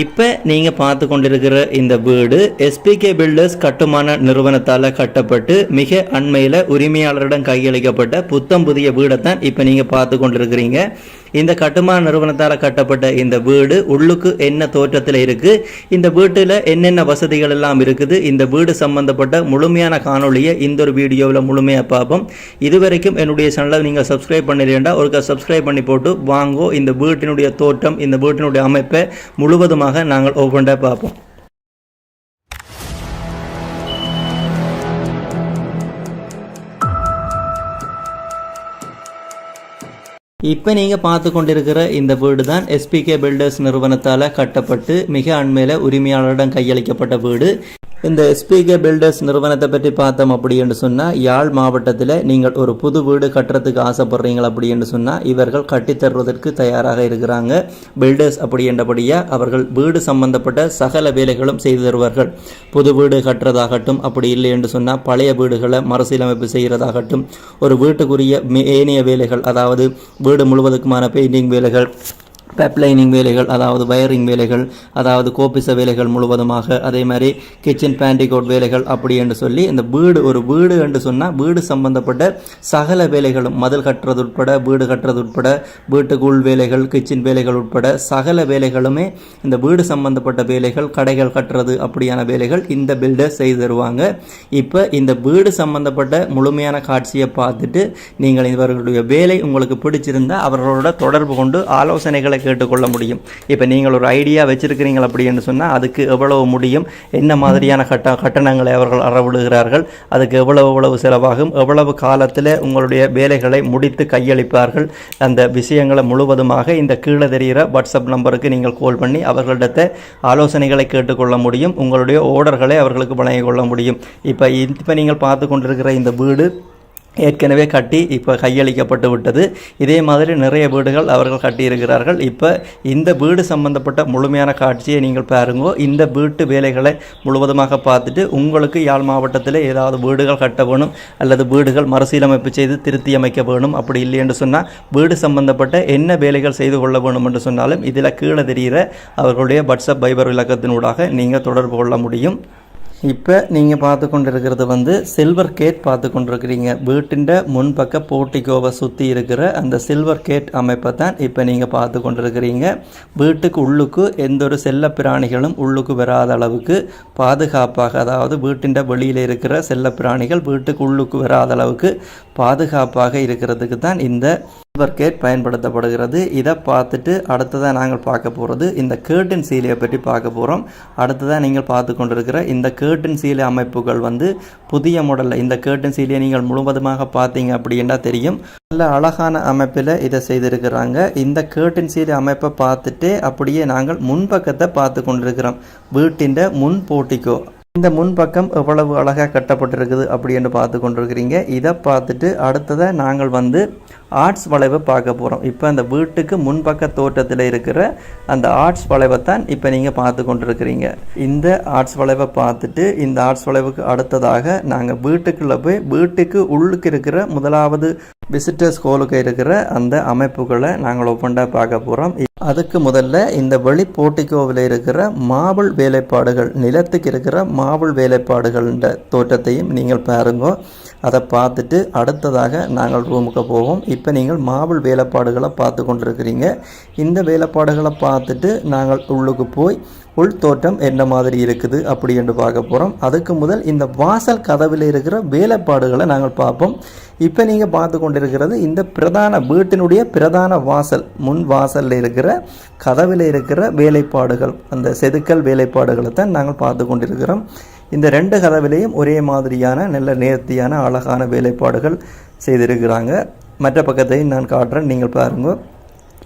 இப்போ நீங்கள் பார்த்து கொண்டிருக்கிற இந்த வீடு எஸ்பிகே பில்டர்ஸ் கட்டுமான நிறுவனத்தால் கட்டப்பட்டு மிக அண்மையில் உரிமையாளரிடம் கையளிக்கப்பட்ட புத்தம் புதிய வீடை தான் இப்போ நீங்கள் பார்த்து கொண்டிருக்கிறீங்க. இந்த கட்டுமான நிறுவனத்தால் கட்டப்பட்ட இந்த வீடு உள்ளுக்கு என்ன தோற்றத்தில் இருக்குது இந்த வீட்டில் என்னென்ன வசதிகள் எல்லாம் இருக்குது இந்த வீடு சம்பந்தப்பட்ட முழுமையான காணொளியை இந்த ஒரு வீடியோவில் முழுமையாக பார்ப்போம். இதுவரைக்கும் என்னுடைய சேனலை நீங்கள் சப்ஸ்கிரைப் பண்ணிடுறேன்டா ஒருக்கா சப்ஸ்கிரைப் பண்ணி போட்டு வாங்கோ இந்த வீட்டினுடைய தோற்றம் இந்த வீட்டினுடைய அமைப்பை முழுவதுமாக நாங்கள் ஒவ்வொன்றா பார்ப்போம். இப்போ நீங்கள் பார்த்து கொண்டிருக்கிற இந்த வீடு தான் எஸ்பிகே பில்டர்ஸ் நிறுவனத்தால் கட்டப்பட்டு மிக அண்மையில் உரிமையாளரிடம் கையளிக்கப்பட்ட வீடு. இந்த எஸ்பிகே பில்டர்ஸ் நிறுவனத்தை பற்றி பார்த்தோம் அப்படின்னு சொன்னால் யாழ் மாவட்டத்தில் நீங்கள் ஒரு புது வீடு கட்டுறதுக்கு ஆசைப்படுறீங்க அப்படின்னு சொன்னால் இவர்கள் கட்டித்தருவதற்கு தயாராக இருக்கிறாங்க. பில்டர்ஸ் அப்படி என்றபடியாக அவர்கள் வீடு சம்பந்தப்பட்ட சகல வேலைகளும் செய்து தருவார்கள். புது வீடு கட்டுறதாகட்டும் அப்படி இல்லை என்று சொன்னால் பழைய வீடுகளை மறுசீலமைப்பு செய்கிறதாகட்டும் ஒரு வீட்டுக்குரிய மே- ஏனைய வேலைகள் அதாவது வீடு முழுவதுக்குமான பெயிண்டிங் வேலைகள் பெப்லைனிங் வேலைகள் அதாவது வயரிங் வேலைகள் அதாவது கோபிச வேலைகள் முழுவதுமாக அதே மாதிரி கிச்சன் பேண்டிகோட் வேலைகள் அப்படி என்று சொல்லி இந்த வீடு ஒரு வீடு என்று சொன்னால் வீடு சம்பந்தப்பட்ட சகல வேலைகளும் மதில் கட்டுறது உட்பட வீடு கட்டுறது உட்பட வீட்டுக்குள் வேலைகள் கிச்சன் வேலைகள் உட்பட சகல வேலைகளுமே இந்த வீடு சம்பந்தப்பட்ட வேலைகள் கடைகள் கட்டுறது அப்படியான வேலைகள் இந்த பில்டர் செய்து தருவாங்க. இப்போ இந்த வீடு சம்பந்தப்பட்ட முழுமையான காட்சியை பார்த்துட்டு நீங்கள் இவர்களுடைய வேலை உங்களுக்கு பிடிச்சிருந்தால் அவர்களோட தொடர்பு கொண்டு ஆலோசனைகளை கேட்டுக்கொள்ள முடியும். இப்போ நீங்கள் ஒரு ஐடியா வச்சிருக்கிறீங்க அப்படின்னு சொன்னால் அதுக்கு எவ்வளவு முடியும்? என்ன மாதிரியான கட்ட கட்டணங்களை அவர்கள் அறவிடுகிறார்கள்? அதுக்கு எவ்வளவு எவ்வளவு செலவாகும்? எவ்வளவு காலத்தில் உங்களுடைய வேலைகளை முடித்து கையளிப்பார்கள்? அந்த விஷயங்களை முழுவதுமாக இந்த கீழே தெரிகிற வாட்ஸ்அப் நம்பருக்கு நீங்கள் கால் பண்ணி அவர்களிடத்த ஆலோசனைகளை கேட்டுக்கொள்ள முடியும். உங்களுடைய ஓர்டர்களை அவர்களுக்கு வழங்கிக் கொள்ள முடியும். இப்போ இப்போ நீங்கள் பார்த்து கொண்டிருக்கிற இந்த வீடு ஏற்கனவே கட்டி இப்போ கையளிக்கப்பட்டு விட்டது. இதே மாதிரி நிறைய வீடுகள் அவர்கள் கட்டியிருக்கிறார்கள். இப்போ இந்த வீடு சம்பந்தப்பட்ட முழுமையான காட்சியை நீங்கள் பாருங்க. இந்த வீட்டு வேலைகளை முழுவதுமாக பார்த்துட்டு உங்களுக்கு யாழ் மாவட்டத்தில் ஏதாவது வீடுகள் கட்ட வேணும் அல்லது வீடுகள் மறுசீலமைப்பு செய்து திருத்தி அமைக்க வேணும் அப்படி இல்லை என்று சொன்னால் வீடு சம்பந்தப்பட்ட என்ன வேலைகள் செய்து கொள்ள வேணும் என்று சொன்னாலும் இதில் கீழே தெரிகிற அவர்களுடைய வாட்ஸ்அப் பைபர் விளக்கத்தினூடாக நீங்கள் தொடர்பு கொள்ள முடியும். இப்போ நீங்கள் பார்த்து கொண்டிருக்கிறது வந்து சில்வர் கேட் பார்த்து கொண்டிருக்கிறீங்க. வீட்டின் முன்பக்க போர்ட்டிகோவை சுற்றி இருக்கிற அந்த சில்வர் கேட் அமைப்பை தான் இப்போ நீங்கள் பார்த்து கொண்டிருக்கிறீங்க. வீட்டுக்கு உள்ளுக்கு எந்த ஒரு செல்ல பிராணிகளும் உள்ளுக்கு வராத அளவுக்கு பாதுகாப்பாக அதாவது வீட்டின் வெளியில் இருக்கிற செல்ல பிராணிகள் வீட்டுக்கு உள்ளுக்கு வராத அளவுக்கு பாதுகாப்பாக இருக்கிறதுக்கு தான் இந்த சில்வர் கேட் பயன்படுத்தப்படுகிறது. இதை பார்த்துட்டு அடுத்ததாக நாங்கள் பார்க்க போகிறது இந்த கேர்டன் சீலையை பற்றி பார்க்க போகிறோம் அடுத்ததாக நீங்கள் பார்த்து கொண்டிருக்கிற இந்த கேர்டன் சீலை அமைப்புகள் வந்து புதிய மாடலில் இந்த கேர்டன் சீலையை நீங்கள் முழுவதுமாக பார்த்தீங்க அப்படின்னா தெரியும். நல்ல அழகான அமைப்பில் இதை செய்திருக்கிறாங்க. இந்த கேர்டன் சீலை அமைப்பை பார்த்துட்டு அப்படியே நாங்கள் முன்பக்கத்தை பார்த்து கொண்டிருக்கிறோம். வீட்டின் முன் போட்டிக்கோ இந்த முன்பக்கம் எவ்வளவு அழகாக கட்டப்பட்டிருக்குது அப்படின்னு பார்த்து கொண்டிருக்கிறீங்க. இதை பார்த்துட்டு அடுத்ததை நாங்கள் வந்து ஆர்ட்ஸ் வளைவை பார்க்க போகிறோம் இப்போ அந்த வீட்டுக்கு முன்பக்க தோட்டத்தில் இருக்கிற அந்த ஆர்ட்ஸ் வளைவை தான் இப்போ நீங்கள் பார்த்து கொண்டிருக்கிறீங்க. இந்த ஆர்ட்ஸ் வளைவை பார்த்துட்டு இந்த ஆர்ட்ஸ் வளைவுக்கு அடுத்ததாக நாங்கள் வீட்டுக்குள்ளே போய் வீட்டுக்கு உள்ளுக்கு இருக்கிற முதலாவது விசிட்டர்ஸ் ஹோலுக்கு இருக்கிற அந்த அமைப்புகளை நாங்கள் ஒப்பண்டாக பார்க்க போகிறோம் அதுக்கு முதல்ல இந்த வெளி போர்ட்டிகோவில் இருக்கிற மாபிள் வேலைப்பாடுகள் நிலத்துக்கு இருக்கிற மாபிள் வேலைப்பாடுகள்ன்ற தோற்றத்தையும் நீங்கள் பாருங்க. அதை பார்த்துட்டு அடுத்ததாக நாங்கள் ரூமுக்கு போவோம். இப்போ நீங்கள் மாபிள் வேலைப்பாடுகளை பார்த்து கொண்டிருக்கிறீங்க. இந்த வேலைப்பாடுகளை பார்த்துட்டு நாங்கள் உள்ளுக்கு போய் உள் தோற்றம் என்ன மாதிரி இருக்குது அப்படி என்று பார்க்க போகிறோம் அதுக்கு முதல் இந்த வாசல் கதவில் இருக்கிற வேலைப்பாடுகளை நாங்கள் பார்ப்போம். இப்போ நீங்கள் பார்த்து கொண்டிருக்கிறது இந்த பிரதான வீட்டினுடைய பிரதான வாசல் முன் வாசலில் இருக்கிற கதவில் இருக்கிற வேலைப்பாடுகள் அந்த செதுக்கல் வேலைப்பாடுகளை தான் நாங்கள் பார்த்து கொண்டிருக்கிறோம். இந்த ரெண்டு கதவிலையும் ஒரே மாதிரியான நல்ல நேர்த்தியான அழகான வேலைப்பாடுகள் செய்திருக்கிறாங்க. மற்ற பக்கத்தையும் நான் காட்டுறேன். நீங்கள் பாருங்கள்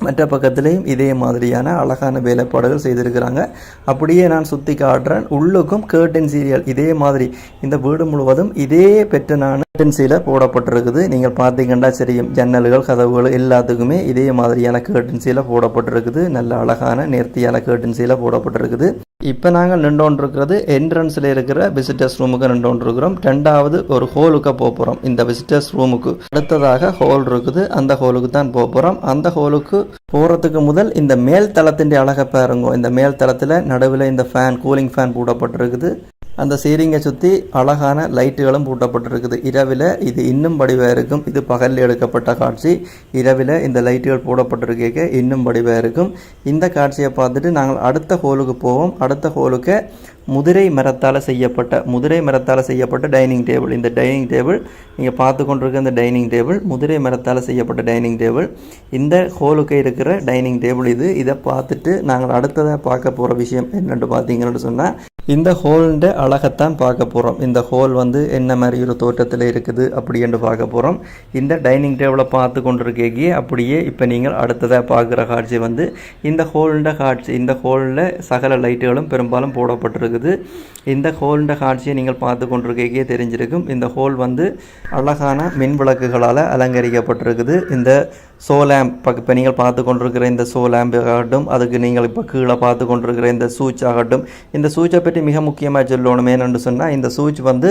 மற்ற பக்கத்துலேயும் இதே மாதிரியான அழகான வேலைப்பாடுகள் செய்திருக்கிறாங்க. அப்படியே நான் சுற்றி காட்டுறேன். உள்ளுக்கும் கேர்டன் சீரியல் இதே மாதிரி. இந்த வீடு முழுவதும் இதே பெற்ற நான் கர்டன்ஸில் போடப்பட்டிருக்குது. நீங்கள் பார்த்தீங்கன்னா தெரியும் ஜன்னல்கள் கதவுகள் எல்லாத்துக்குமே இதே மாதிரியான கர்டன்ஸில் போடப்பட்டிருக்குது. நல்ல அழகான நேர்த்தியான கர்டன்ஸில் போடப்பட்டிருக்குது. இப்போ நாங்கள் நின்றோன்றிருக்கிறது என்ட்ரன்ஸில் இருக்கிற விசிட்டர்ஸ் ரூமுக்கு நின்றோன்றிருக்கிறோம். ரெண்டாவது ஒரு ஹோலுக்கு போகிறோம் இந்த விசிட்டர்ஸ் ரூமுக்கு அடுத்ததாக ஹோல் இருக்குது. அந்த ஹோலுக்கு தான் போகிறோம் அந்த ஹோலுக்கு போகிறதுக்கு முதல் இந்த மேல் தளத்தின் அழகை பாருங்க. இந்த மேல் தளத்தில் நடுவில் இந்த ஃபேன் கூலிங் ஃபேன் போடப்பட்டிருக்குது. அந்த சீரிங்கை சுற்றி அழகான லைட்டுகளும் பூட்டப்பட்டிருக்குது. இரவில் இது இன்னும் வடிவாக இருக்கும் இது பகலில் எடுக்கப்பட்ட காட்சி. இரவில் இந்த லைட்டுகள் போடப்பட்டிருக்க இன்னும் வடிவாக இருக்கும் இந்த காட்சியை பார்த்துட்டு நாங்கள் அடுத்த ஹோலுக்கு போவோம். அடுத்த ஹோலுக்கு முதிரை மரத்தால் செய்யப்பட்ட முதிரை மரத்தால் செய்யப்பட்ட டைனிங் டேபிள் இந்த டைனிங் டேபிள் நீங்கள் பார்த்து கொண்டிருக்க இந்த டைனிங் டேபிள் முதிரை மரத்தால் செய்யப்பட்ட டைனிங் டேபிள் இந்த ஹோலுக்கு இருக்கிற டைனிங் டேபிள் இது. இதை பார்த்துட்டு நாங்கள் அடுத்ததாக பார்க்க போகிற விஷயம் என்னென்னு பார்த்தீங்கன்னு சொன்னால் இந்த ஹோல்ன்ற அழகத்தான் பார்க்க போகிறோம் இந்த ஹோல் வந்து என்ன மாதிரி ஒரு தோற்றத்தில் இருக்குது அப்படி என்று பார்க்க போகிறோம் இந்த டைனிங் டேபிளை பார்த்து கொண்டிருக்கே அப்படியே இப்போ நீங்கள் அடுத்ததாக பார்க்குற காட்சி வந்து இந்த ஹோல்ன்ற காட்சி இந்த ஹோலில் சகல லைட்டுகளும் பெரும்பாலும் போடப்பட்டிருக்கு இருக்குது. இந்த ஹோல்ன்ற காட்சியை நீங்கள் பார்த்து கொண்டிருக்கே தெரிஞ்சிருக்கும். இந்த ஹோல் வந்து அழகான மின் விளக்குகளால் அலங்கரிக்கப்பட்டிருக்குது. இந்த சோலாம்ப் இப்போ நீங்கள் பார்த்து கொண்டிருக்கிற இந்த சோலாம்ப் ஆகட்டும் அதுக்கு நீங்கள் இப்போ கீழே பார்த்து கொண்டிருக்கிற இந்த சூச் ஆகட்டும். இந்த சூச்சை பற்றி மிக முக்கியமாக சொல்லணும் ஏன்னு சொன்னால் இந்த சூச் வந்து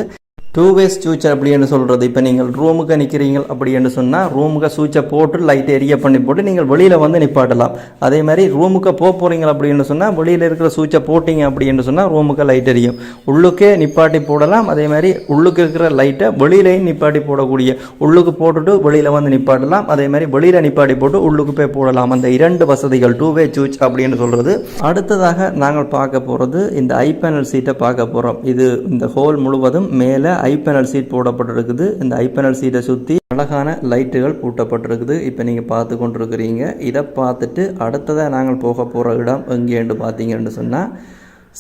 டூ வேஸ் சூச்சை அப்படின்னு சொல்கிறது இப்போ நீங்கள் ரூமுக்கு நிற்கிறீங்க அப்படின்னு சொன்னால் ரூமுக்கு சூச்சை போட்டு லைட் எரிய பண்ணி போட்டு நீங்கள் வெளியில் வந்து நிப்பாட்டலாம். அதே மாதிரி ரூமுக்கு போக போகிறீங்க அப்படின்னு சொன்னால் வெளியில் இருக்கிற சூச்சை போட்டிங்க அப்படின்னு சொன்னால் ரூமுக்கு லைட் எரியும் உள்ளுக்கே நிப்பாட்டி போடலாம். அதே மாதிரி உள்ளுக்கு இருக்கிற லைட்டை வெளியிலையும் நிப்பாட்டி போடக்கூடிய உள்ளுக்கு போட்டுட்டு வெளியில் வந்து நிப்பாட்டலாம். அதே மாதிரி வெளியில் நிப்பாட்டி போட்டு உள்ளுக்கு போய் போடலாம். அந்த இரண்டு வசதிகள் டூ வே சூச் அப்படின்னு சொல்கிறது அடுத்ததாக நாங்கள் பார்க்க போகிறது இந்த ஐ பேனல் சீட்டை பார்க்க போகிறோம் இது இந்த ஹோல் முழுவதும் மேலே ஐபேனல் சீட் போடப்பட்டிருக்குது. இந்த ஐபேனல் சீட்டை சுற்றி அழகான லைட்டுகள் பூட்டப்பட்டிருக்குது. இப்போ நீங்கள் பார்த்து கொண்டிருக்கிறீங்க. இதை பார்த்துட்டு அடுத்ததாக நாங்கள் போக போகிற இடம் எங்கேன்னு பார்த்தீங்கன்னு சொன்னால்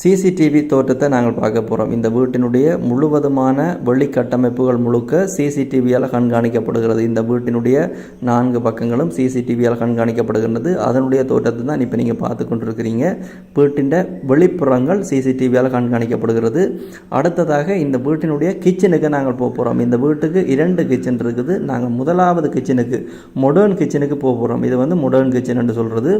சிசிடிவி தோற்றத்தை நாங்கள் பார்க்க போகிறோம் இந்த வீட்டினுடைய முழுவதுமான வெளி கட்டமைப்புகள் முழுக்க சிசிடிவியால் கண்காணிக்கப்படுகிறது. இந்த வீட்டினுடைய நான்கு பக்கங்களும் சிசிடிவியால் கண்காணிக்கப்படுகின்றது. அதனுடைய தோற்றத்தை தான் இப்போ நீங்கள் பார்த்து கொண்டிருக்கிறீங்க. வீட்டின் வெளிப்புறங்கள் சிசிடிவியால் கண்காணிக்கப்படுகிறது. அடுத்ததாக இந்த வீட்டினுடைய கிச்சனுக்கு நாங்கள் போக போகிறோம் இந்த வீட்டுக்கு இரண்டு கிச்சன் இருக்குது. நாங்கள் முதலாவது கிச்சனுக்கு மொடர்ன் கிச்சனுக்கு போக போகிறோம் இது வந்து மொடர்ன் கிச்சன் என்று சொல்கிறது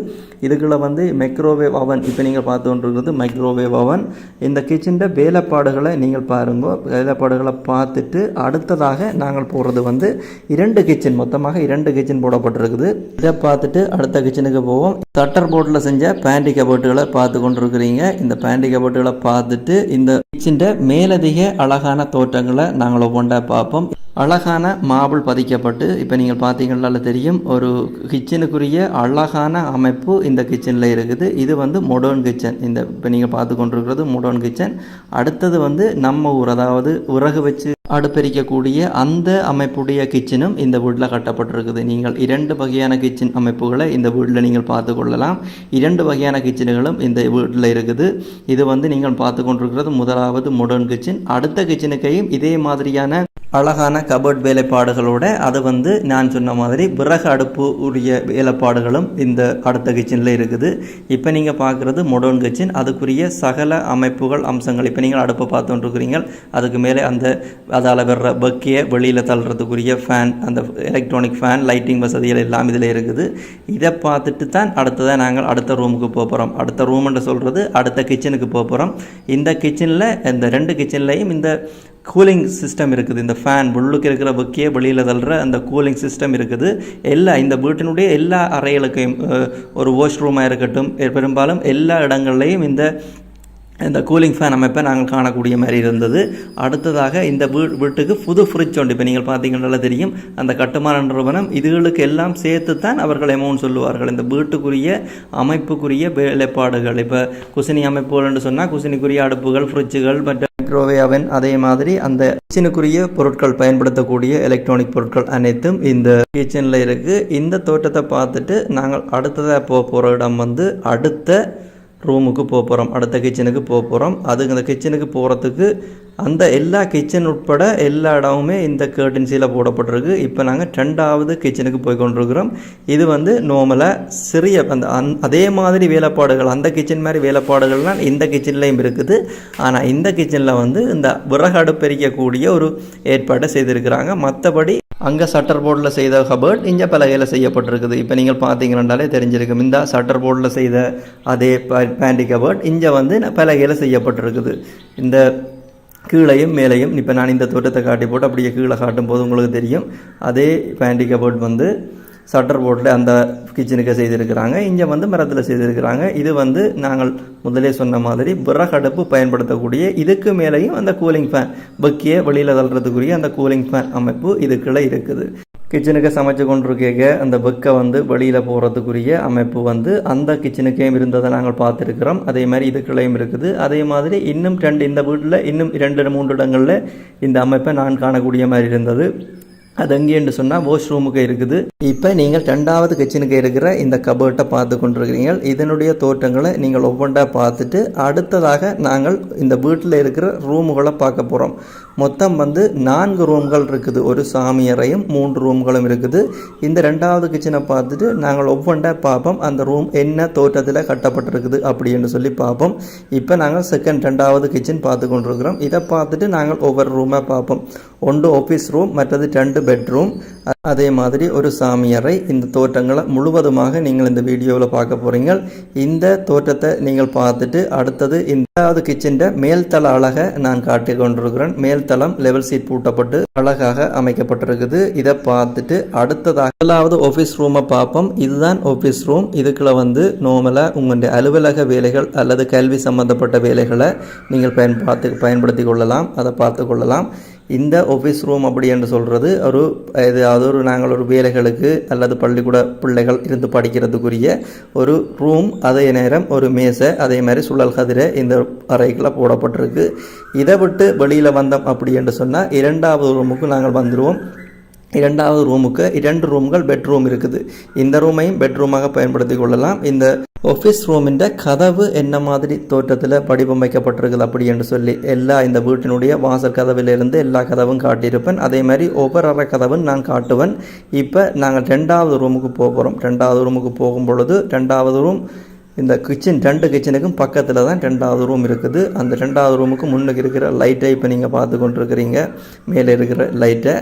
இதுக்குள்ள வந்து மைக்ரோவேவ் அவன் இப்போ நீங்கள் பார்த்து கொண்டிருக்கிறது மைக்ரோவேவ் அவன் இந்த கிச்சனில் வேலைப்பாடுகளை நீங்கள் பாருங்கள் வேலைப்பாடுகளை பார்த்துட்டு அடுத்ததாக நாங்கள் போகிறது வந்து இரண்டு கிச்சன் மொத்தமாக இரண்டு கிச்சன் போடப்பட்டிருக்குது. இதை பார்த்துட்டு அடுத்த கிச்சனுக்கு போவோம். தட்டர் போர்டில் செஞ்ச பேண்டி கபோர்ட்டுகளை பார்த்து கொண்டிருக்கிறீங்க. இந்த பேண்டி கபோர்ட்டுகளை பார்த்துட்டு இந்த கிச்சன்ட மேலதிக அழகான தோற்றங்களை நாங்கள் ஒவ்வொன்றா பார்ப்போம். அழகான மாபிள் பதிக்கப்பட்டு இப்போ நீங்கள் பார்த்தீங்கன்னால தெரியும் ஒரு கிச்சனுக்குரிய அழகான அமைப்பு இந்த கிச்சனில் இருக்குது. இது வந்து மொடர்ன் கிச்சன் இந்த இப்போ நீங்கள் பார்த்து கொண்டிருக்கிறது மொடர்ன் கிச்சன் அடுத்தது வந்து நம்ம ஊர் அதாவது உறகு வச்சு அடுப்பெரிக்கக்கூடிய அந்த அமைப்புடைய கிச்சனும் இந்த வீட்டில் கட்டப்பட்டிருக்குது. நீங்கள் இரண்டு வகையான கிச்சன் அமைப்புகளை இந்த வீட்டில் நீங்கள் பார்த்து கொள்ளலாம் இரண்டு வகையான கிச்சனுகளும் இந்த வீட்டில் இருக்குது. இது வந்து நீங்கள் பார்த்து கொண்டிருக்கிறது முதலாவது மொடர்ன் கிச்சன் அடுத்த கிச்சனுக்கையும் இதே மாதிரியான அழகான கபோர்ட் வேலைப்பாடுகளோட அது வந்து நான் சொன்ன மாதிரி விறகு அடுப்பு உரிய வேலைப்பாடுகளும் இந்த அடுத்த கிச்சனில் இருக்குது. இப்போ நீங்கள் பார்க்குறது மொடர்ன் கிச்சன் அதுக்குரிய சகல அமைப்புகள் அம்சங்கள் இப்போ நீங்கள் அடுப்பை பார்த்துட்டுருக்கிறீங்க அதுக்கு மேலே அந்த அதால் வர்ற பக்கியை வெளியில் தள்ளுறதுக்குரிய ஃபேன் அந்த எலக்ட்ரானிக் ஃபேன் லைட்டிங் வசதிகள் எல்லாம் இதில் இருக்குது. இதை பார்த்துட்டு தான் அடுத்ததாக நாங்கள் அடுத்த ரூமுக்கு போக போகிறோம் அடுத்த ரூம்ன்ற சொல்கிறது அடுத்த கிச்சனுக்கு போக போகிறோம் இந்த கிச்சனில் இந்த ரெண்டு கிச்சன்லேயும் இந்த கூலிங் சிஸ்டம் இருக்குது. இந்த ஃபேன் உள்ளுக்கு இருக்கிற புக்கியே வெளியில் தள்ளுற அந்த கூலிங் சிஸ்டம் இருக்குது. எல்லா இந்த வீட்டினுடைய எல்லா அறைகளுக்கும் ஒரு வாஷ் ரூமாக இருக்கட்டும் பெரும்பாலும் எல்லா இடங்கள்லையும் இந்த இந்த கூலிங் ஃபேன் அமைப்பை நாங்கள் காணக்கூடிய மாதிரி இருந்தது. அடுத்ததாக இந்த வீ வீட்டுக்கு புது ஃப்ரிட்ஜ் உண்டு இப்போ நீங்கள் பார்த்தீங்கன்னா தெரியும் அந்த கட்டுமான நிறுவனம் இதுகளுக்கு எல்லாம் சேர்த்து தான் அவர்கள் எமௌண்ட் சொல்லுவார்கள். இந்த வீட்டுக்குரிய அமைப்புக்குரிய வேலைப்பாடுகள். இப்போ குசினி அமைப்புகள் என்று சொன்னால் குசினிக்குரிய அடுப்புகள் ஃப்ரிட்ஜுகள் மற்ற மைக்ரோவேவன் அதே மாதிரி அந்த கிச்சனுக்குரிய பொருட்கள் பயன்படுத்தக்கூடிய எலக்ட்ரானிக் பொருட்கள் அனைத்தும் இந்த கிச்சனில் இருக்குது இந்த தோட்டத்தை பார்த்துட்டு நாங்கள் அடுத்ததாக போக போகிற இடம் வந்து அடுத்த ரூமுக்கு போக போகிறோம் அடுத்த கிச்சனுக்கு போக போகிறோம் அதுக்கு அந்த கிச்சனுக்கு போகிறதுக்கு அந்த எல்லா கிச்சன் உட்பட எல்லா இடமுமே இந்த கேர்டன்சியில் போடப்பட்டிருக்கு. இப்போ நாங்கள் ரெண்டாவது கிச்சனுக்கு போய் கொண்டிருக்கிறோம். இது வந்து நோமலாக சிறிய அந்த அந் அதே மாதிரி வேலைப்பாடுகள் அந்த கிச்சன் மாதிரி வேலைப்பாடுகள்லாம் இந்த கிச்சன்லேயும் இருக்குது. ஆனால் இந்த கிச்சனில் வந்து இந்த விறகு அடுப்பெரிக்கக்கூடிய ஒரு ஏற்பாட்டை செய்திருக்கிறாங்க. மற்றபடி அங்கே சட்டர் போர்டில் செய்த ஹபர்ட் இங்கே பலகையில் செய்யப்பட்டிருக்குது. இப்போ நீங்கள் பார்த்தீங்கன்னாலே தெரிஞ்சிருக்கும். இந்த சட்டர் போர்டில் செய்த அதே பேண்டி கபர்ட் இங்கே வந்து பலகையில் செய்யப்பட்டிருக்குது. இந்த கீழையும் மேலையும் இப்போ நான் இந்த தோட்டத்தை காட்டி போட்டு அப்படியே கீழே காட்டும் போது உங்களுக்கு தெரியும். அதே பேண்டி கபோர்ட் வந்து சட்டர் போர்டில் அந்த கிச்சனுக்கு செய்திருக்கிறாங்க. இங்கே வந்து மரத்தில் செய்திருக்கிறாங்க. இது வந்து நாங்கள் முதலே சொன்ன மாதிரி விறகடுப்பு பயன்படுத்தக்கூடிய இதுக்கு மேலேயும் அந்த கூலிங் ஃபேன் பக்கியை வெளியில் தள்ளுறதுக்குரிய அந்த கூலிங் ஃபேன் அமைப்பு இதுக்குள்ளே இருக்குது. கிச்சனுக்கு சமைச்சு கொண்டிருக்க அந்த பெக்கை வந்து வெளியில் போகிறதுக்குரிய அமைப்பு வந்து அந்த கிச்சனுக்கேயும் இருந்ததை நாங்கள் பார்த்துருக்கிறோம். அதே மாதிரி இதுக்குள்ளேயும் இருக்குது. அதே மாதிரி இன்னும் ரெண்டு இந்த வீட்டில் இன்னும் இரண்டு மூன்று இடங்களில் இந்த அமைப்பை நான் காணக்கூடிய மாதிரி இருந்தது. அது எங்கேன்னு சொன்னால் வாஷ் ரூமுக்கு இருக்குது. இப்போ நீங்கள் ரெண்டாவது கிச்சனுக்கு இருக்கிற இந்த கபர்ட்டை பார்த்து கொண்டிருக்கிறீங்க. இதனுடைய தோற்றங்களை நீங்கள் ஒவ்வொன்றா பார்த்துட்டு அடுத்ததாக நாங்கள் இந்த வீட்டில் இருக்கிற ரூமுகளை பார்க்க போகிறோம் மொத்தம் வந்து நான்கு ரூம்கள் இருக்குது. ஒரு சாமியறையும் மூன்று ரூம்களும் இருக்குது. இந்த ரெண்டாவது கிச்சனை பார்த்துட்டு நாங்கள் ஒவ்வொன்றா பார்ப்போம். அந்த ரூம் என்ன தோற்றத்தில் கட்டப்பட்டிருக்குது அப்படின்னு சொல்லி பார்ப்போம். இப்போ நாங்கள் செகண்ட் ரெண்டாவது கிச்சன் பார்த்து கொண்டிருக்கிறோம். இதை பார்த்துட்டு நாங்கள் ஒவ்வொரு ரூமாக பார்ப்போம். ஒன்று ஆஃபீஸ் ரூம் மற்றது ரெண்டு பெட்ரூம் அதே மாதிரி ஒரு சாமியாரை இந்த தோற்றங்களை முழுவதுமாக நீங்கள் இந்த வீடியோவில் பார்க்க போகிறீங்க இந்த தோற்றத்தை நீங்கள் பார்த்துட்டு அடுத்தது இந்தாவது கிச்சன்ட மேல்தள அழகை நான் காட்டி கொண்டிருக்கிறேன். மேல்தளம் லெவல் சீட் பூட்டப்பட்டு அழகாக அமைக்கப்பட்டிருக்குது. இதை பார்த்துட்டு அடுத்ததாக முதலாவது ஆஃபீஸ் ரூமை பார்ப்போம். இதுதான் ஆஃபீஸ் ரூம் இதுக்குள்ள வந்து நார்மலாக உங்களுடைய அலுவலக வேலைகள் அல்லது கல்வி சம்பந்தப்பட்ட வேலைகளை நீங்கள் பயன்பாத்து பயன்படுத்தி கொள்ளலாம். அதை பார்த்து கொள்ளலாம். இந்த ஆஃபீஸ் ரூம் அப்படி என்று சொல்கிறது ஒரு இது அது ஒரு நாங்கள் ஒரு வேலைகளுக்கு அல்லது பள்ளிக்கூட பிள்ளைகள் இருந்து படிக்கிறதுக்குரிய ஒரு ரூம் அதே நேரம் ஒரு மேசை அதே மாதிரி சுழல் கதிரை இந்த அறைக்குள்ள போடப்பட்டிருக்கு. இதை விட்டு வெளியில் வந்தோம் அப்படி என்று சொன்னால் இரண்டாவது ரூமுக்கு நாங்கள் வந்துடுவோம் இரண்டாவது ரூமுக்கு இரண்டு ரூம்கள் பெட்ரூம் இருக்குது. இந்த ரூமையும் பெட்ரூமாக பயன்படுத்தி கொள்ளலாம். இந்த ஆஃபீஸ் ரூமின் கதவு என்ன மாதிரி தோற்றத்தில் வடிவமைக்கப்பட்டிருக்குது அப்படி என்று சொல்லி எல்லா இந்த வீட்டினுடைய வாசல் கதவிலிருந்து எல்லா கதவும் காட்டியிருப்பேன். அதே மாதிரி ஒவ்வொரு அறை கதவும் நான் காட்டுவேன். இப்போ நாங்கள் ரெண்டாவது ரூமுக்கு போக போகிறோம் ரெண்டாவது ரூமுக்கு போகும் பொழுது ரெண்டாவது ரூம் இந்த கிச்சன் ரெண்டு கிச்சனுக்கும் பக்கத்தில் தான் ரெண்டாவது ரூம் இருக்குது. அந்த ரெண்டாவது ரூமுக்கு முன்னுக்கு இருக்கிற லைட்டை இப்போ நீங்கள் பார்த்து கொண்டிருக்கிறீங்க. மேலே இருக்கிற லைட்டை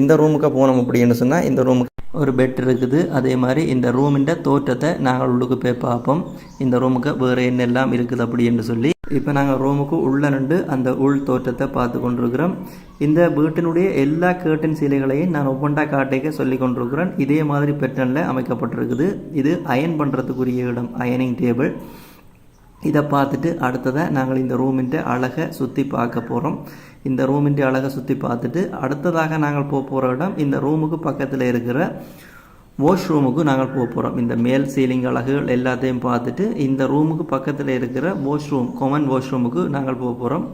இந்த ரூமுக்கு போனோம் அப்படின்னு சொன்னால் இந்த ரூமுக்கு ஒரு பெட் இருக்குது. அதே மாதிரி இந்த ரூமிൻ്റെ தோற்றத்தை நாங்கள் உள்ளுக்கு போய் பார்ப்போம். இந்த ரூமுக்கு வேறு என்னெல்லாம் இருக்குது அப்படின்னு சொல்லி. இப்போ நாங்கள் ரூமுக்கு உள்ளே நின்று அந்த உள் தோற்றத்தை பார்த்து கொண்டிருக்கிறோம். இந்த வீட்டினுடைய எல்லா கேர்டன் சீலைகளையும் நான் ஒவ்வொன்றா காட்டிக்க சொல்லி கொண்டிருக்கிறேன். இதே மாதிரி பெட்டனில் அமைக்கப்பட்டிருக்குது. இது அயன் பண்ணுறதுக்குரிய இடம் அயனிங் டேபிள் இதை பார்த்துட்டு அடுத்ததாக நாங்கள் இந்த ரூமின் அழகை சுற்றி பார்க்க போகிறோம் இந்த ரூமின் அழகை சுற்றி பார்த்துட்டு அடுத்ததாக நாங்கள் போக போகிற இடம் இந்த ரூமுக்கு பக்கத்தில் இருக்கிற வாஷ் ரூமுக்கு நாங்கள் போக போகிறோம் இந்த மேல் சீலிங் அழகுகள் எல்லாத்தையும் பார்த்துட்டு இந்த ரூமுக்கு பக்கத்தில் இருக்கிற வாஷ் ரூம் காமன் வாஷ் ரூமுக்கு நாங்கள் போக போகிறோம்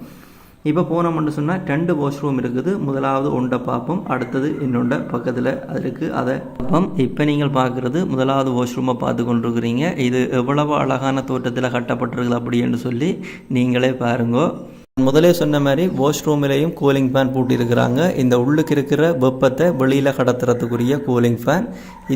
இப்போ போனோம்னு சொன்னால் ரெண்டு வாஷ் ரூம் இருக்குது. முதலாவது ஒன்றை பார்ப்போம். அடுத்தது இன்னொன்றை பக்கத்தில் இருக்குது அதை பார்ப்போம். இப்போ நீங்கள் பார்க்குறது முதலாவது வாஷ் ரூமை பார்த்து கொண்டிருக்கிறீங்க. இது எவ்வளவு அழகான தோட்டத்தில் கட்டப்பட்டிருக்குது அப்படின்னு சொல்லி நீங்களே பாருங்கோ. முதலே சொன்ன மாதிரி வாஷ் ரூம்லேயும் கூலிங் ஃபேன் பூட்டியிருக்கிறாங்க. இந்த உள்ளுக்கு இருக்கிற வெப்பத்தை வெளியில் கடத்துறதுக்குரிய கூலிங் ஃபேன்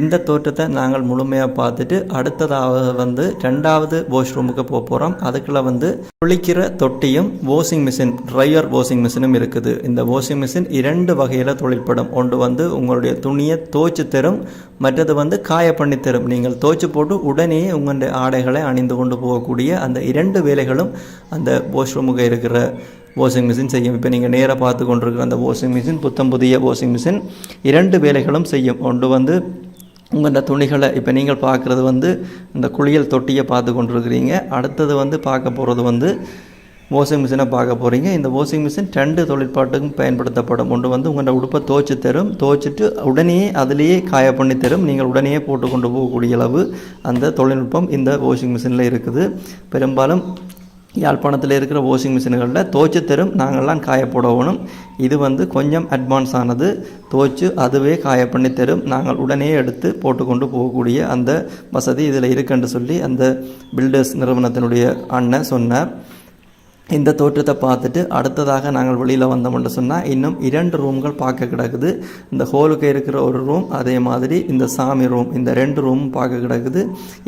இந்த தோற்றத்தை நாங்கள் முழுமையாக பார்த்துட்டு அடுத்ததாக வந்து ரெண்டாவது வாஷ் ரூமுக்கு போக போகிறோம் அதுக்குள்ள வந்து குளிக்கிற தொட்டியும் வாஷிங் மிஷின் ட்ரையர் வாஷிங் மிஷினும் இருக்குது. இந்த வாஷிங் மிஷின் இரண்டு வகையில் தொழில்படும் ஒன்று வந்து உங்களுடைய துணியை தோச்சு தரும் மற்றது வந்து காய பண்ணி தரும். நீங்கள் தோச்சு போட்டு உடனே உங்களுடைய ஆடைகளை அணிந்து கொண்டு போகக்கூடிய அந்த இரண்டு வேலைகளும் அந்த வாஷ் ரூமுக்கு இருக்கிற வாஷிங் மிஷின் செய்யும். இப்போ நீங்கள் நேராக பார்த்து கொண்டிருக்கிற அந்த வாஷிங் மிஷின் புத்தம் புதிய வாஷிங் மிஷின் இரண்டு வேலைகளும் செய்யும். ஒன்று வந்து உங்களோட துணிகளை இப்போ நீங்கள் பார்க்குறது வந்து இந்த குளியல் தொட்டியை பார்த்து கொண்டிருக்கிறீங்க. அடுத்தது வந்து பார்க்க போகிறது வந்து வாஷிங் மிஷினை பார்க்க போகிறீங்க இந்த வாஷிங் மிஷின் ரெண்டு தொழிற்பாட்டுக்கும் பயன்படுத்தப்படும். ஒன்று வந்து உங்களோட உடுப்பை துவைச்சி தரும். துவைச்சிட்டு உடனே அதிலேயே காய பண்ணி தரும். நீங்கள் உடனே போட்டு கொண்டு போகக்கூடிய அளவு அந்த தொழில்நுட்பம் இந்த வாஷிங் மிஷினில் இருக்குது. பெரும்பாலும் யாழ்ப்பாணத்தில் இருக்கிற வாஷிங் மிஷின்களில் துவைச்சு தரும் நாங்கள்லாம் காய போடணும் இது வந்து கொஞ்சம் அட்வான்ஸ் ஆனது. துவைச்சு அதுவே காய பண்ணி தரும். நாங்கள் உடனே எடுத்து போட்டுக்கொண்டு போகக்கூடிய அந்த வசதி இதில் இருக்குன்னு சொல்லி அந்த பில்டர்ஸ் நிறுவனத்தினுடைய அண்ணன் சொன்னார். இந்த தோற்றத்தை பார்த்துட்டு அடுத்ததாக நாங்கள் வெளியில் வந்தோம்னு சொன்னால் இன்னும் இரண்டு ரூம்கள் பார்க்க கிடக்குது. இந்த ஹோலுக்கு இருக்கிற ஒரு ரூம் அதே மாதிரி இந்த சாமி ரூம் இந்த ரெண்டு ரூமும் பார்க்க கிடக்குது.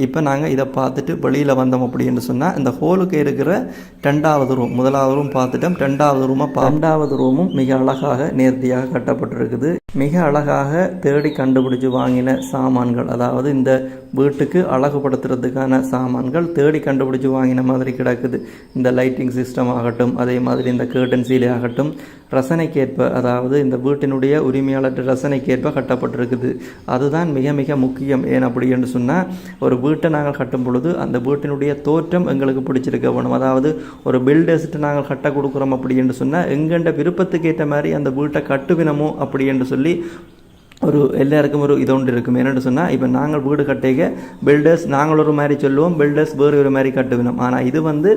இப்போ நாங்கள் இதை பார்த்துட்டு வெளியில் வந்தோம் அப்படின்னு சொன்னால் இந்த ஹோலுக்கு இருக்கிற ரெண்டாவது ரூம் முதலாவது ரூம் பார்த்துட்டோம். ரெண்டாவது ரூமை ரெண்டாவது ரூமும் மிக அழகாக நேர்த்தியாக கட்டப்பட்டிருக்குது. மிக அழகாக தேடி கண்டுபிடிச்சு வாங்கின சாமான்கள். அதாவது இந்த வீட்டுக்கு அழகுபடுத்துறதுக்கான சாமான்கள் தேடி கண்டுபிடிச்சு வாங்கின மாதிரி கிடக்குது. இந்த லைட்டிங் சிஸ்டம் ஆகட்டும் அதே மாதிரி இந்த கேர்டன்சீலே ஆகட்டும் ரசனைக்கேற்ப அதாவது இந்த வீட்டினுடைய உரிமையாளர் ரசனைக்கேற்ப கட்டப்பட்டிருக்குது. அதுதான் மிக மிக முக்கியம். ஏன் அப்படி என்று சொன்னால் ஒரு வீட்டை நாங்கள் கட்டும் பொழுது அந்த வீட்டினுடைய தோற்றம் எங்களுக்கு பிடிச்சிருக்க வேணும். அதாவது ஒரு பில்டர்ஸ்ட்டு நாங்கள் கட்ட கொடுக்குறோம் அப்படி என்று சொன்னால் எங்கண்ட விருப்பத்துக்கு ஏற்ற மாதிரி அந்த வீட்டை கட்டுவினமோ அப்படி என்று சொல்லி சொல்லி ஒரு எல்லாருக்கும் ஒரு இது ஒன்று இருக்கும். என்னென்னு சொன்னால் இப்போ நாங்கள் வீடு கட்டிக்க பில்டர்ஸ் நாங்கள் ஒரு மாதிரி சொல்லுவோம் பில்டர்ஸ் வேறு ஒரு மாதிரி கட்டுவினோம். ஆனால் இது வந்து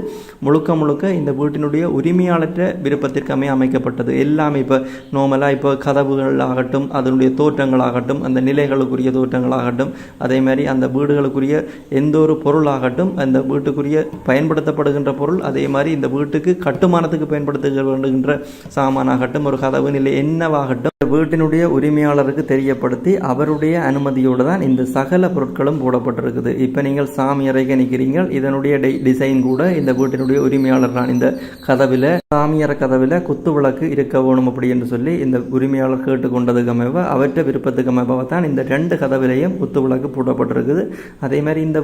முழுக்க முழுக்க இந்த வீட்டினுடைய உரிமையாளற்ற விருப்பத்திற்கமே அமைக்கப்பட்டது. எல்லாமே இப்போ நார்மலாக இப்போ கதவுகள் ஆகட்டும் அதனுடைய தோற்றங்களாகட்டும் அந்த நிலைகளுக்குரிய தோற்றங்களாகட்டும் அதே மாதிரி அந்த வீடுகளுக்குரிய எந்த ஒரு பொருளாகட்டும் அந்த வீட்டுக்குரிய பயன்படுத்தப்படுகின்ற பொருள் அதே மாதிரி இந்த வீட்டுக்கு கட்டுமானத்துக்கு பயன்படுத்த வேண்டுகின்ற சாமானாகட்டும் ஒரு கதவு நிலை என்னவாகட்டும் வீட்டினுடைய உரிமையாளருக்கு தெரியப்படுத்தி அவருடைய அனுமதியோடு தான் இந்த சகல பொருட்களும் போடப்பட்டிருக்குது. இப்போ நீங்கள் சாமி அறைக்கு நிற்கிறீர்கள் இதனுடைய டிசைன் கூட இந்த வீட்டினுடைய உரிமையாளர் தான். இந்த கதவில் சாமியார கதவில் குத்து விளக்கு இருக்க வேணும் அப்படி என்று சொல்லி இந்த உரிமையாளர் கேட்டுக்கொண்டதுக்கு அமைவ அவற்றை விருப்பத்துக்கு அமைவாக தான் இந்த ரெண்டு கதவிலையும் குத்து விளக்கு போடப்பட்டிருக்குது. அதே மாதிரி இந்த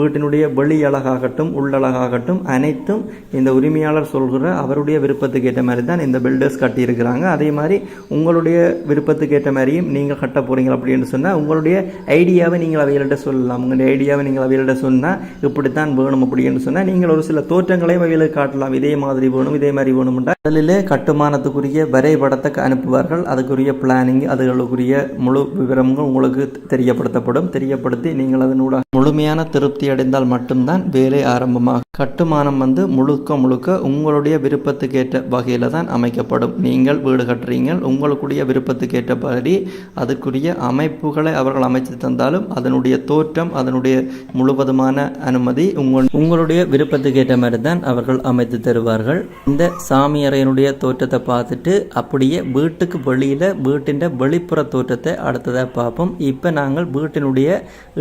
வீட்டினுடைய வெளி அழகாகட்டும் உள்ளழகாகட்டும் அனைத்தும் இந்த உரிமையாளர் சொல்கிற அவருடைய விருப்பத்துக்கு ஏற்ற மாதிரி தான் இந்த பில்டர்ஸ் கட்டியிருக்கிறாங்க. அதே மாதிரி உங்களுடைய விருப்பத்துக்கு ஏற்ற மாதிரியும் நீங்கள் கட்ட போகிறீங்க அப்படின்னு சொன்னால் உங்களுடைய ஐடியாவை நீங்கள் அவைகள்கிட்ட சொல்லலாம். உங்களுடைய ஐடியாவை நீங்கள் அவைகள்கிட்ட சொன்னால் இப்படித்தான் வேணும் அப்படின்னு சொன்னால் நீங்கள் ஒரு சில தோற்றங்களையும் அவைகளுக்கு காட்டலாம். இதே மாதிரி வேணும் இதே மாதிரி வேணும்ன்றா முதலிலே கட்டுமானத்துக்குரிய வரைபடத்தை அனுப்புவார்கள். அதுக்குரிய பிளானிங் அதுகளுக்குரிய முழு விவரங்கள் உங்களுக்கு தெரியப்படுத்தப்படும். தெரியப்படுத்தி நீங்கள் அதனூட முழுமையான திருப்தி அடைந்தால் மட்டும்தான் வேலை ஆரம்பமாகும். கட்டுமானம் வந்து முழுக்க முழுக்க உங்களுடைய விருப்பத்துக்கேற்ற வகையில் தான் அமைக்கப்படும். நீங்கள் வீடு கட்டுறீங்க உங்களுக்குரிய விருப்பத்துக்கு ஏற்றபடி அதுக்குரிய அமைப்புகளை அவர்கள் அமைத்து தந்தாலும் அதனுடைய தோற்றம் அதனுடைய முழுவதுமான அனுமதி உங்கள் உங்களுடைய விருப்பத்துக்கு ஏற்ற மாதிரி தான் அவர்கள் அமைத்து தருவார்கள். இந்த சாமியறையினுடைய தோற்றத்தை பார்த்துட்டு அப்படியே வீட்டுக்கு வெளியில் வீட்டின் வெளிப்புற தோற்றத்தை அடுத்ததாக பார்ப்போம். இப்போ நாங்கள் வீட்டினுடைய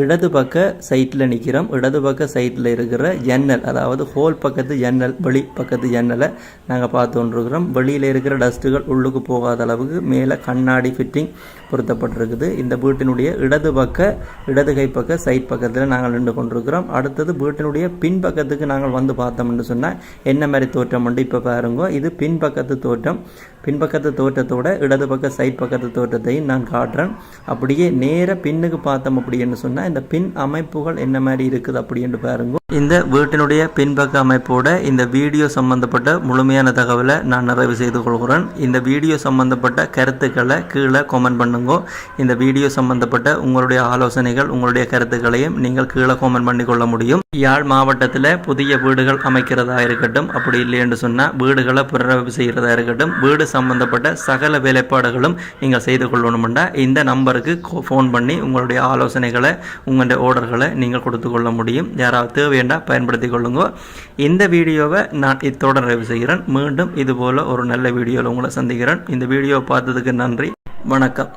இடது பக்க சைட்டில் நிற்கிறோம் இடது பக்க சைட்டில் இருக்கிற ஜன்னல் அதாவது ஹோல் பக்கத்து ஜன்னல் வெளி பக்கத்து ஜன்னலை நாங்கள் பார்த்து கொண்டிருக்கிறோம் வெளியில் இருக்கிற டஸ்ட்டுகள் உள்ளுக்கு போகாத அளவுக்கு மேலே கண்ணாடி ஃபிட்டிங் பொருத்தப்பட்டிருக்குது இந்த வீட்டினுடைய இடது பக்க இடது கை பக்க சைட் பக்கத்தில் நாங்கள் நின்று கொண்டிருக்கிறோம். அடுத்தது வீட்டினுடைய பின்பக்கத்துக்கு நாங்கள் வந்து பார்த்தோம்னு சொன்னால் என்ன மாதிரி தோற்றம் உண்டு? இப்போ பாருங்க இது பின்பக்கத்து தோற்றம். பின்பக்கத்து தோற்றத்தோட இடது பக்க சைட் பக்கத்து தோற்றத்தையும் நான் காட்டுறேன். அப்படியே நேர பின்னுக்கு பார்த்தோம் அப்படின்னு சொன்னால் இந்த பின் அமைப்புகள் என்ன மாதிரி இருக்குது அப்படின்னு பாருங்க. இந்த வீட்டினுடைய பின்பக்க அமைப்போட இந்த வீடியோ சம்பந்தப்பட்ட முழுமையான தகவலை நான் நிறைவு செய்து கொள்கிறேன். இந்த வீடியோ சம்பந்தப்பட்ட கருத்துக்களை கீழே கமெண்ட் பண்ணுங்க. இந்த வீடியோ சம்பந்தப்பட்ட உங்களுடைய ஆலோசனைகள் உங்களுடைய கருத்துக்களையும் நீங்கள் கீழே கமெண்ட் பண்ணி கொள்ள முடியும். யாழ் மாவட்டத்தில் புதிய வீடுகள் அமைக்கிறதா இருக்கட்டும் அப்படி இல்லை என்று சொன்னால் வீடுகளை புனரமைப்பு செய்கிறதா இருக்கட்டும் வீடு சம்பந்தப்பட்ட சகல வேலைப்பாடுகளும் நீங்கள் செய்து கொள்ளணும்னா இந்த நம்பருக்கு ஃபோன் பண்ணி உங்களுடைய ஆலோசனைகளை உங்களுடைய ஆர்டர்களை நீங்கள் கொடுத்து கொள்ள முடியும். யாராவது வேண்டாம் பயன்படுத்தி கொள்ளுங்க. இந்த வீடியோவை நான் இத்தோட நிறைவு செய்கிறேன். மீண்டும் இதுபோல் ஒரு நல்ல வீடியோவில் உங்களை சந்திக்கிறேன். இந்த வீடியோவை பார்த்ததுக்கு நன்றி. வணக்கம்.